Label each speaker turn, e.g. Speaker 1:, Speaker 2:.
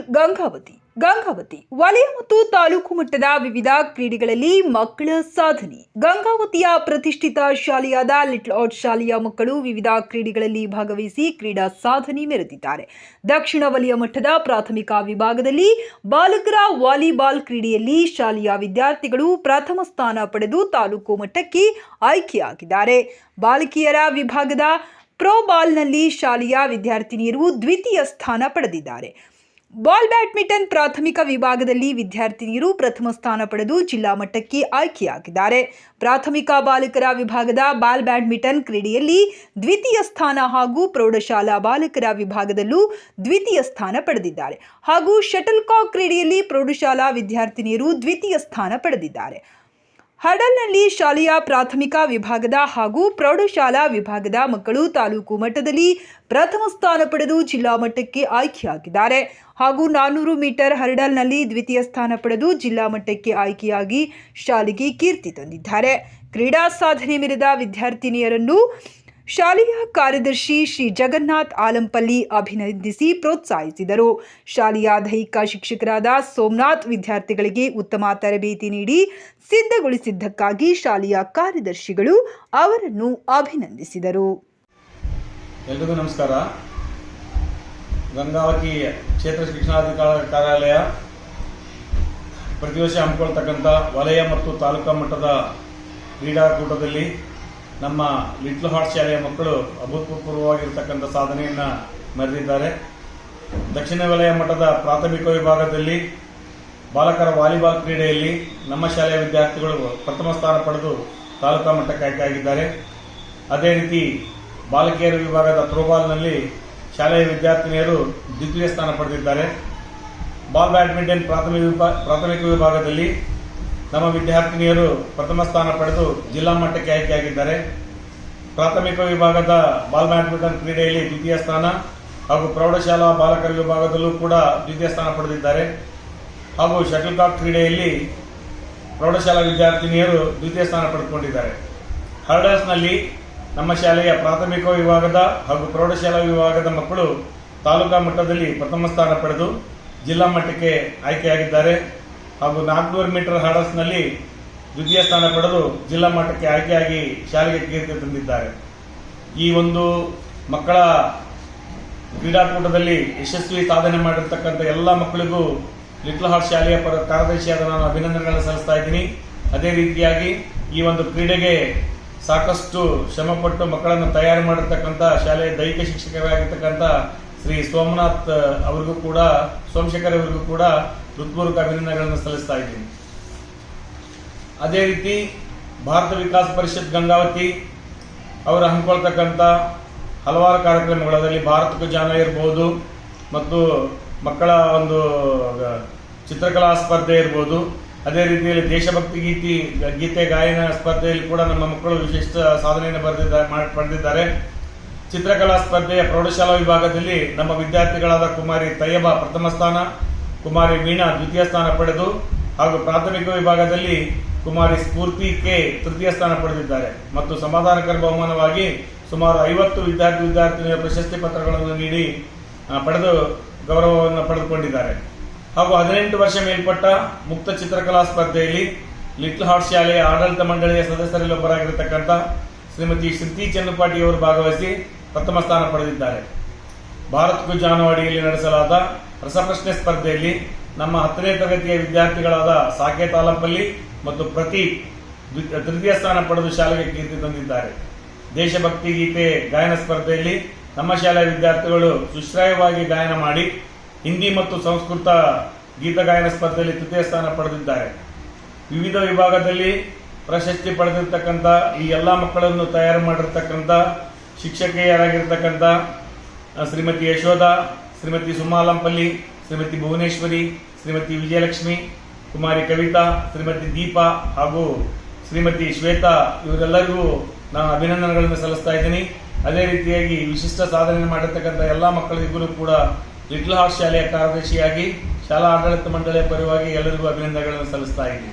Speaker 1: ಗಂಗಾವತಿ. ಗಂಗಾವತಿ, ವಲಯ ಮತ್ತು ತಾಲೂಕು ಮಟ್ಟದ ವಿವಿಧ ಕ್ರೀಡೆಗಳಲ್ಲಿ ಮಕ್ಕಳ ಸಾಧನೆ. ಗಂಗಾವತಿಯ ಪ್ರತಿಷ್ಠಿತ ಶಾಲೆಯಾದ ಲಿಟ್ಲ್ ಔಟ್ ಶಾಲೆಯ ಮಕ್ಕಳು ವಿವಿಧ ಕ್ರೀಡೆಗಳಲ್ಲಿ ಭಾಗವಹಿಸಿ ಕ್ರೀಡಾ ಸಾಧನೆ ಮೆರೆದಿದ್ದಾರೆ. ದಕ್ಷಿಣ ವಲಯ ಮಟ್ಟದ ಪ್ರಾಥಮಿಕ ವಿಭಾಗದಲ್ಲಿ ಬಾಲಕರ ವಾಲಿಬಾಲ್ ಕ್ರೀಡೆಯಲ್ಲಿ ಶಾಲೆಯ ವಿದ್ಯಾರ್ಥಿಗಳು ಪ್ರಥಮ ಸ್ಥಾನ ಪಡೆದು ತಾಲೂಕು ಮಟ್ಟಕ್ಕೆ ಆಯ್ಕೆಯಾಗಿದ್ದಾರೆ. ಬಾಲಕಿಯರ ವಿಭಾಗದ ಪ್ರೋಬಾಲ್ನಲ್ಲಿ ಶಾಲೆಯ ವಿದ್ಯಾರ್ಥಿನಿಯರು ದ್ವಿತೀಯ ಸ್ಥಾನ ಪಡೆದಿದ್ದಾರೆ. ಬಾಲ್ ಬ್ಯಾಡ್ಮಿಂಟನ್ ಪ್ರಾಥಮಿಕ ವಿಭಾಗದಲ್ಲಿ ವಿದ್ಯಾರ್ಥಿನಿಯರು ಪ್ರಥಮ ಸ್ಥಾನ ಪಡೆದು ಜಿಲ್ಲಾ ಮಟ್ಟಕ್ಕೆ ಆಯ್ಕೆಯಾಗಿದ್ದಾರೆ. ಪ್ರಾಥಮಿಕ ಬಾಲಕರ ವಿಭಾಗದ ಬಾಲ್ ಬ್ಯಾಡ್ಮಿಂಟನ್ ಕ್ರೀಡೆಯಲ್ಲಿ ದ್ವಿತೀಯ ಸ್ಥಾನ ಹಾಗೂ ಪ್ರೌಢಶಾಲಾ ಬಾಲಕರ ವಿಭಾಗದಲ್ಲೂ ದ್ವಿತೀಯ ಸ್ಥಾನ ಪಡೆದಿದ್ದಾರೆ. ಹಾಗೂ ಶಟಲ್ ಕಾಕ್ ಕ್ರೀಡೆಯಲ್ಲಿ ಪ್ರೌಢಶಾಲಾ ವಿದ್ಯಾರ್ಥಿನಿಯರು ದ್ವಿತೀಯ ಸ್ಥಾನ ಪಡೆದಿದ್ದಾರೆ. ಹಡಲ್ನಲ್ಲಿ ಶಾಲೆಯ ಪ್ರಾಥಮಿಕ ವಿಭಾಗದ ಹಾಗೂ ಪ್ರೌಢಶಾಲಾ ವಿಭಾಗದ ಮಕ್ಕಳು ತಾಲೂಕು ಮಟ್ಟದಲ್ಲಿ ಪ್ರಥಮ ಸ್ಥಾನ ಪಡೆದು ಜಿಲ್ಲಾ ಮಟ್ಟಕ್ಕೆ ಆಯ್ಕೆಯಾಗಿದ್ದಾರೆ. ಹಾಗೂ ನಾನ್ನೂರು ಮೀಟರ್ ಹರ್ಡಲ್ನಲ್ಲಿ ದ್ವಿತೀಯ ಸ್ಥಾನ ಪಡೆದು ಜಿಲ್ಲಾ ಮಟ್ಟಕ್ಕೆ ಆಯ್ಕೆಯಾಗಿ ಶಾಲೆಗೆ ಕೀರ್ತಿ ತಂದಿದ್ದಾರೆ. ಕ್ರೀಡಾ ಸಾಧನೆ ಮೆರೆದ ವಿದ್ಯಾರ್ಥಿನಿಯರನ್ನು ಶಾಲೆಯ ಕಾರ್ಯದರ್ಶಿ ಶ್ರೀ ಜಗನ್ನಾಥ್ ಆಲಂಪಲ್ಲಿ ಅಭಿನಂದಿಸಿ ಪ್ರೋತ್ಸಾಹಿಸಿದರು. ಶಾಲೆಯ ದೈಹಿಕ ಶಿಕ್ಷಕರಾದ ಸೋಮನಾಥ್ ವಿದ್ಯಾರ್ಥಿಗಳಿಗೆ ಉತ್ತಮ ತರಬೇತಿ ನೀಡಿ ಸಿದ್ಧಗೊಳಿಸಿದ್ದಕ್ಕಾಗಿ ಶಾಲೆಯ ಕಾರ್ಯದರ್ಶಿಗಳು ಅವರನ್ನು ಅಭಿನಂದಿಸಿದರು.
Speaker 2: ಎಲ್ರಿಗೂ ನಮಸ್ಕಾರ. ಗಂಗಾವತಿ ಕ್ಷೇತ್ರ ಶಿಕ್ಷಣಾಧಿಕಾರಿ ಕಾರ್ಯಾಲಯ ಪ್ರತಿ ವರ್ಷ ಹಮ್ಮಿಕೊಳ್ತಕ್ಕಂಥ ವಲಯ ಮತ್ತು ತಾಲೂಕಾ ಮಟ್ಟದ ಕ್ರೀಡಾಕೂಟದಲ್ಲಿ ನಮ್ಮ ಲಿಟ್ಲ್ ಹಾರ್ಟ್ ಶಾಲೆಯ ಮಕ್ಕಳು ಅಭೂತಪೂರ್ವವಾಗಿರ್ತಕ್ಕಂಥ ಸಾಧನೆಯನ್ನು ಮೆರೆದಿದ್ದಾರೆ. ದಕ್ಷಿಣ ವಲಯ ಮಟ್ಟದ ಪ್ರಾಥಮಿಕ ವಿಭಾಗದಲ್ಲಿ, ಬಾಲಕರ ವಾಲಿಬಾಲ್ ಕ್ರೀಡೆಯಲ್ಲಿ ನಮ್ಮ ಶಾಲೆಯ ವಿದ್ಯಾರ್ಥಿಗಳು ಪ್ರಥಮ ಸ್ಥಾನ ಪಡೆದು ತಾಲೂಕಾ ಮಟ್ಟಕ್ಕೆ ಆಯ್ಕೆಯಾಗಿದ್ದಾರೆ. ಅದೇ ರೀತಿ ಬಾಲಕಿಯರ ವಿಭಾಗದ ಥ್ರೋಬಾಲ್ನಲ್ಲಿ ಶಾಲೆಯ ವಿದ್ಯಾರ್ಥಿನಿಯರು ದ್ವಿತೀಯ ಸ್ಥಾನ ಪಡೆದಿದ್ದಾರೆ. ಬಾಲ್ ಬ್ಯಾಡ್ಮಿಂಟನ್ ಪ್ರಾಥಮಿಕ ಪ್ರಾಥಮಿಕ ವಿಭಾಗದಲ್ಲಿ ನಮ್ಮ ವಿದ್ಯಾರ್ಥಿನಿಯರು ಪ್ರಥಮ ಸ್ಥಾನ ಪಡೆದು ಜಿಲ್ಲಾ ಮಟ್ಟಕ್ಕೆ ಆಯ್ಕೆಯಾಗಿದ್ದಾರೆ. ಪ್ರಾಥಮಿಕ ವಿಭಾಗದ ಬಾಲ್ ಬ್ಯಾಡ್ಮಿಂಟನ್ ಕ್ರೀಡೆಯಲ್ಲಿ ದ್ವಿತೀಯ ಸ್ಥಾನ ಹಾಗೂ ಪ್ರೌಢಶಾಲಾ ಬಾಲಕರ ವಿಭಾಗದಲ್ಲೂ ಕೂಡ ದ್ವಿತೀಯ ಸ್ಥಾನ ಪಡೆದಿದ್ದಾರೆ. ಹಾಗೂ ಶಟಲ್ ಕಾಕ್ ಕ್ರೀಡೆಯಲ್ಲಿ ಪ್ರೌಢಶಾಲಾ ವಿದ್ಯಾರ್ಥಿನಿಯರು ದ್ವಿತೀಯ ಸ್ಥಾನ ಪಡೆದುಕೊಂಡಿದ್ದಾರೆ. ಹರ್ಡರ್ಸ್ನಲ್ಲಿ ನಮ್ಮ ಶಾಲೆಯ ಪ್ರಾಥಮಿಕ ವಿಭಾಗದ ಹಾಗೂ ಪ್ರೌಢಶಾಲಾ ವಿಭಾಗದ ಮಕ್ಕಳು ತಾಲೂಕಾ ಮಟ್ಟದಲ್ಲಿ ಪ್ರಥಮ ಸ್ಥಾನ ಪಡೆದು ಜಿಲ್ಲಾ ಮಟ್ಟಕ್ಕೆ ಆಯ್ಕೆಯಾಗಿದ್ದಾರೆ. ಹಾಗೂ ನಾಲ್ಕುನೂರು ಮೀಟರ್ ಹರ್ಡಲ್ಸ್ನಲ್ಲಿ ದ್ವಿತೀಯ ಸ್ಥಾನ ಪಡೆದು ಜಿಲ್ಲಾ ಮಟ್ಟಕ್ಕೆ ಆಯ್ಕೆಯಾಗಿ ಶಾಲೆಗೆ ಕೀರ್ತಿ ತಂದಿದ್ದಾರೆ. ಈ ಒಂದು ಮಕ್ಕಳ ಕ್ರೀಡಾಕೂಟದಲ್ಲಿ ಯಶಸ್ವಿ ಸಾಧನೆ ಮಾಡಿರ್ತಕ್ಕಂಥ ಎಲ್ಲ ಮಕ್ಕಳಿಗೂ ಲಿಟ್ಲ್ ಹಾರ್ಟ್ ಶಾಲೆಯ ಪರ ಕಾರ್ಯದರ್ಶಿಯಾದ ನಾನು ಅಭಿನಂದನೆಗಳನ್ನು ಸಲ್ಲಿಸ್ತಾ ಇದ್ದೀನಿ. ಅದೇ ರೀತಿಯಾಗಿ ಈ ಒಂದು ಕ್ರೀಡೆಗೆ ಸಾಕಷ್ಟು ಶ್ರಮಪಟ್ಟು ಮಕ್ಕಳನ್ನು ತಯಾರು ಮಾಡಿರ್ತಕ್ಕಂಥ ಶಾಲೆಯ ದೈಹಿಕ ಶಿಕ್ಷಕರಾಗಿರ್ತಕ್ಕಂಥ ಶ್ರೀ ಸೋಮನಾಥ್ ಅವರಿಗೂ ಕೂಡ, ಸೋಮಶೇಖರ್ ಅವರಿಗೂ ಕೂಡ ಹೃತ್ಪೂರ್ವಕ ಅಭಿನಂದನೆಗಳನ್ನು ಸಲ್ಲಿಸ್ತಾ ಇದ್ದೀನಿ. ಅದೇ ರೀತಿ ಭಾರತ ವಿಕಾಸ ಪರಿಷತ್ ಗಂಗಾವತಿ ಅವರು ಹಮ್ಮಿಕೊಳ್ತಕ್ಕಂಥ ಹಲವಾರು ಕಾರ್ಯಕ್ರಮಗಳು ಅದರಲ್ಲಿ ಭಾರತಕ್ಕೂ ಜಾನ ಇರ್ಬೋದು ಮತ್ತು ಮಕ್ಕಳ ಒಂದು ಚಿತ್ರಕಲಾ ಸ್ಪರ್ಧೆ ಇರ್ಬೋದು. ಅದೇ ರೀತಿಯಲ್ಲಿ ದೇಶಭಕ್ತಿ ಗೀತಿ, ಗೀತೆ ಗಾಯನ ಸ್ಪರ್ಧೆಯಲ್ಲಿ ಕೂಡ ನಮ್ಮ ಮಕ್ಕಳು ವಿಶಿಷ್ಟ ಸಾಧನೆಯನ್ನು ಬರೆದಿದ್ದ ಪಡೆದಿದ್ದಾರೆ. ಚಿತ್ರಕಲಾ ಸ್ಪರ್ಧೆಯ ಪ್ರೌಢಶಾಲಾ ವಿಭಾಗದಲ್ಲಿ ನಮ್ಮ ವಿದ್ಯಾರ್ಥಿಗಳಾದ ಕುಮಾರಿ ತಯ್ಯಬ ಪ್ರಥಮ ಸ್ಥಾನ, ಕುಮಾರಿ ವೀಣಾ ದ್ವಿತೀಯ ಸ್ಥಾನ ಪಡೆದು ಹಾಗೂ ಪ್ರಾಥಮಿಕ ವಿಭಾಗದಲ್ಲಿ ಕುಮಾರಿ ಸ್ಫೂರ್ತಿ ಕೆ ತೃತೀಯ ಸ್ಥಾನ ಪಡೆದಿದ್ದಾರೆ. ಮತ್ತು ಸಮಾಧಾನಕರ ಬಹುಮಾನವಾಗಿ ಸುಮಾರು ಐವತ್ತು ವಿದ್ಯಾರ್ಥಿ ವಿದ್ಯಾರ್ಥಿನಿಯರ ಪ್ರಶಸ್ತಿ ಪತ್ರಗಳನ್ನು ನೀಡಿ ಪಡೆದು ಗೌರವವನ್ನು ಪಡೆದುಕೊಂಡಿದ್ದಾರೆ. ಹಾಗೂ ಹದಿನೆಂಟು ವರ್ಷ ಮೇಲ್ಪಟ್ಟ ಮುಕ್ತ ಚಿತ್ರಕಲಾ ಸ್ಪರ್ಧೆಯಲ್ಲಿ ಲಿಟ್ಲ್ ಹಾಟ್ ಶಾಲೆಯ ಆಡಳಿತ ಮಂಡಳಿಯ ಸದಸ್ಯರಲ್ಲಿ ಒಬ್ಬರಾಗಿರತಕ್ಕಂಥ ಶ್ರೀಮತಿ ಶ್ರುತಿ ಚನ್ನಪಾಟಿ ಅವರು ಭಾಗವಹಿಸಿ ಪ್ರಥಮ ಸ್ಥಾನ ಪಡೆದಿದ್ದಾರೆ. ಭಾರತ್ ಗುಜಾನವಾಡಿಯಲ್ಲಿ ನಡೆಸಲಾದ ರಸಪ್ರಶ್ನೆ ಸ್ಪರ್ಧೆಯಲ್ಲಿ ನಮ್ಮ ಹತ್ತನೇ ತರಗತಿಯ ವಿದ್ಯಾರ್ಥಿಗಳಾದ ಸಾಕೆ ಆಲಂಪಲ್ಲಿ ಮತ್ತು ಪ್ರತಿ ತೃತೀಯ ಸ್ಥಾನ ಪಡೆದು ಶಾಲೆಗೆ ಕೀರ್ತಿ ತಂದಿದ್ದಾರೆ. ದೇಶಭಕ್ತಿ ಗೀತೆ, ಗಾಯನ ಸ್ಪರ್ಧೆಯಲ್ಲಿ ನಮ್ಮ ಶಾಲೆಯ ವಿದ್ಯಾರ್ಥಿಗಳು ಸುಶ್ರಾಯವಾಗಿ ಗಾಯನ ಮಾಡಿ, ಹಿಂದಿ ಮತ್ತು ಸಂಸ್ಕೃತ ಗೀತ ಗಾಯನ ಸ್ಪರ್ಧೆಯಲ್ಲಿ ತೃತೀಯ ಸ್ಥಾನ ಪಡೆದಿದ್ದಾರೆ. ವಿವಿಧ ವಿಭಾಗದಲ್ಲಿ ಪ್ರಶಸ್ತಿ ಪಡೆದಿರ್ತಕ್ಕಂಥ ಈ ಎಲ್ಲ ಮಕ್ಕಳನ್ನು ತಯಾರು ಮಾಡಿರ್ತಕ್ಕಂಥ ಶಿಕ್ಷಕಿಯರಾಗಿರ್ತಕ್ಕಂಥ ಶ್ರೀಮತಿ ಯಶೋಧ, ಶ್ರೀಮತಿ ಸುಮಾಲಂಪಲ್ಲಿ ಶ್ರೀಮತಿ ಭುವನೇಶ್ವರಿ, ಶ್ರೀಮತಿ ವಿಜಯಲಕ್ಷ್ಮಿ ಕುಮಾರಿ ಕವಿತಾ, ಶ್ರೀಮತಿ ದೀಪಾ ಹಾಗೂ ಶ್ರೀಮತಿ ಶ್ವೇತಾ, ಇವರೆಲ್ಲರಿಗೂ ನಾನು ಅಭಿನಂದನೆಗಳನ್ನು ಸಲ್ಲಿಸ್ತಾ ಇದ್ದೀನಿ. ಅದೇ ರೀತಿಯಾಗಿ ವಿಶಿಷ್ಟ ಸಾಧನೆ ಮಾಡಿರ್ತಕ್ಕಂಥ ಎಲ್ಲ ಮಕ್ಕಳಿಗೂ ಕೂಡ ಲಿಟ್ಲ್ ಹಾರ್ಟ್ ಶಾಲೆಯ ಕಾರ್ಯದರ್ಶಿಯಾಗಿ ಶಾಲಾ ಆಡಳಿತ ಮಂಡಳಿಯ ಪರವಾಗಿ ಎಲ್ಲರಿಗೂ ಅಭಿನಂದನೆಗಳನ್ನು ಸಲ್ಲಿಸ್ತಾ ಇದ್ದೀನಿ.